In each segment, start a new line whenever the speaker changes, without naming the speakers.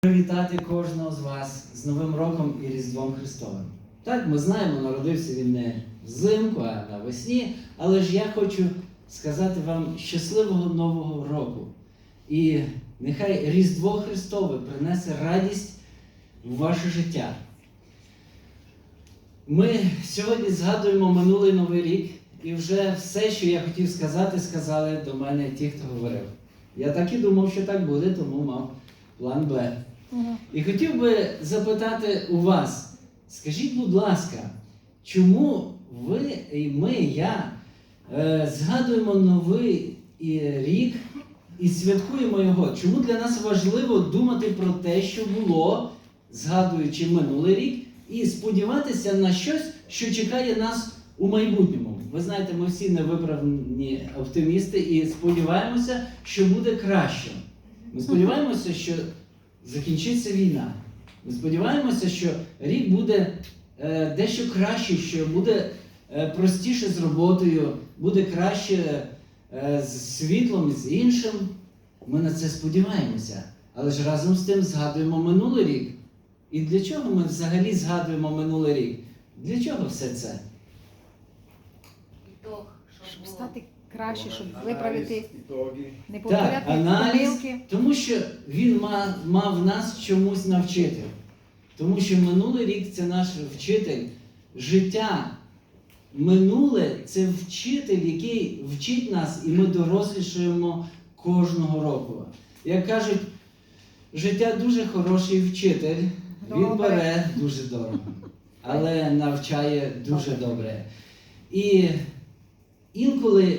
Привітати кожного з вас з Новим роком і Різдвом Христовим. Так, ми знаємо, народився він не взимку, а навесні, але ж я хочу сказати вам щасливого Нового року. І нехай Різдво Христове принесе радість в ваше життя. Ми сьогодні згадуємо минулий новий рік, і вже все, що я хотів сказати, сказали до мене ті, хто говорив. Я так і думав, що так буде, тому мав план Б. І хотів би запитати у вас, скажіть, будь ласка, чому ви і ми, я е, згадуємо новий рік і святкуємо його? Чому для нас важливо думати про те, що було, згадуючи минулий рік, і сподіватися на щось, що чекає нас у майбутньому? Ви знаєте, ми всі невиправні оптимісти і сподіваємося, що буде краще. Ми сподіваємося, що закінчиться війна. Ми сподіваємося, що рік буде е, дещо краще, що буде е, простіше з роботою, буде краще е, з світлом і з іншим. Ми на це сподіваємося. Але ж разом з тим згадуємо минулий рік. І для чого ми взагалі згадуємо минулий рік? Для чого все це?
Щоб стати краще, щоб виправити, не
Так,
повторяти
аналіз,
помилки.
тому що він мав, мав нас чомусь навчити. Тому що минулий рік це наш вчитель. Життя минуле це вчитель, який вчить нас, і ми дорослішуємо кожного року. Як кажуть, життя дуже хороший вчитель, він
Добре.
бере дуже дорого, але навчає дуже добре. І інколи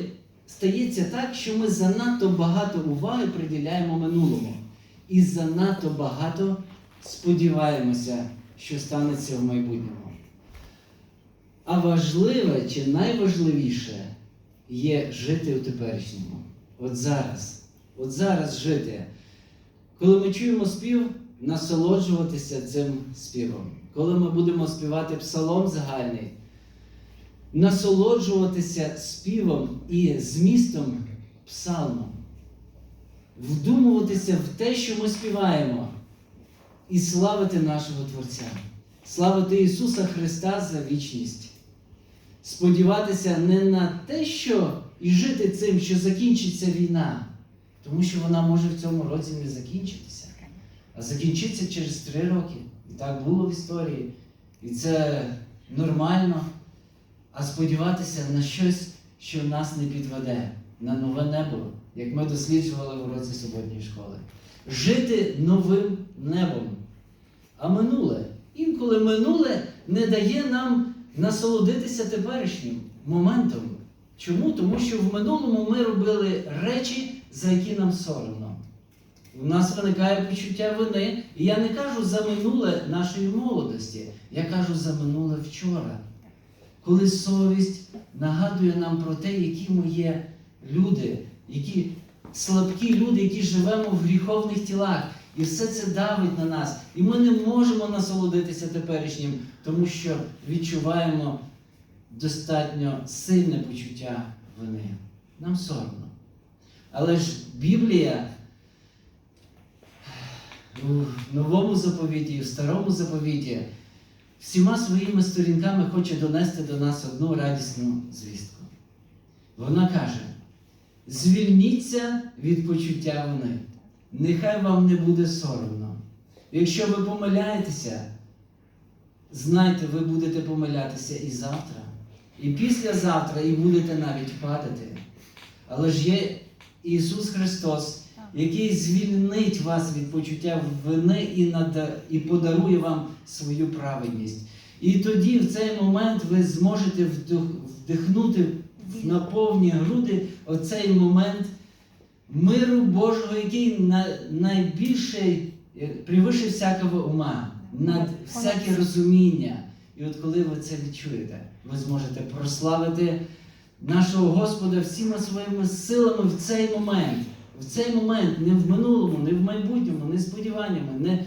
стається так, що ми занадто багато уваги приділяємо минулому і занадто багато сподіваємося, що станеться в майбутньому. А важливе чи найважливіше є жити у теперішньому. От зараз. От зараз жити. Коли ми чуємо спів, насолоджуватися цим співом. Коли ми будемо співати псалом загальний, насолоджуватися співом і змістом псалму, вдумуватися в те, що ми співаємо, і славити нашого Творця, славити Ісуса Христа за вічність, сподіватися не на те, що і жити цим, що закінчиться війна, тому що вона може в цьому році не закінчитися, а закінчиться через три роки. І так було в історії. І це нормально. А сподіватися на щось, що нас не підведе, на нове небо, як ми досліджували в уроці суботньої школи. Жити новим небом. А минуле, інколи минуле не дає нам насолодитися теперішнім моментом. Чому? Тому що в минулому ми робили речі, за які нам соромно. У нас виникає почуття вини. І я не кажу за минуле нашої молодості, я кажу за минуле вчора. Коли совість нагадує нам про те, які ми є люди, які слабкі люди, які живемо в гріховних тілах. І все це давить на нас. І ми не можемо насолодитися теперішнім, тому що відчуваємо достатньо сильне почуття вини. Нам соромно. Але ж Біблія у новому заповіті і в старому заповіті всіма своїми сторінками хоче донести до нас одну радісну звістку. Вона каже: звільніться від почуття вини. Нехай вам не буде соромно. Якщо ви помиляєтеся, знайте, ви будете помилятися і завтра, і післязавтра, і будете навіть падати. Але ж є Ісус Христос, який звільнить вас від почуття вини і, нада- і подарує вам свою праведність. І тоді, в цей момент, ви зможете вдихнути на повні груди оцей момент миру Божого, який на, найбільший, е, превише всякого ума, над всяке розуміння. І от коли ви це відчуєте, ви зможете прославити нашого Господа всіма своїми силами в цей момент. В цей момент, не в минулому, не в майбутньому, не сподіваннями, не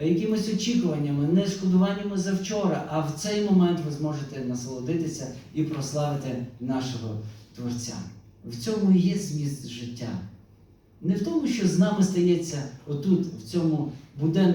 якимись очікуваннями, не шкодуваннями за вчора, а в цей момент ви зможете насолодитися і прославити нашого Творця. В цьому є зміст життя. Не в тому, що з нами стається отут, в цьому буде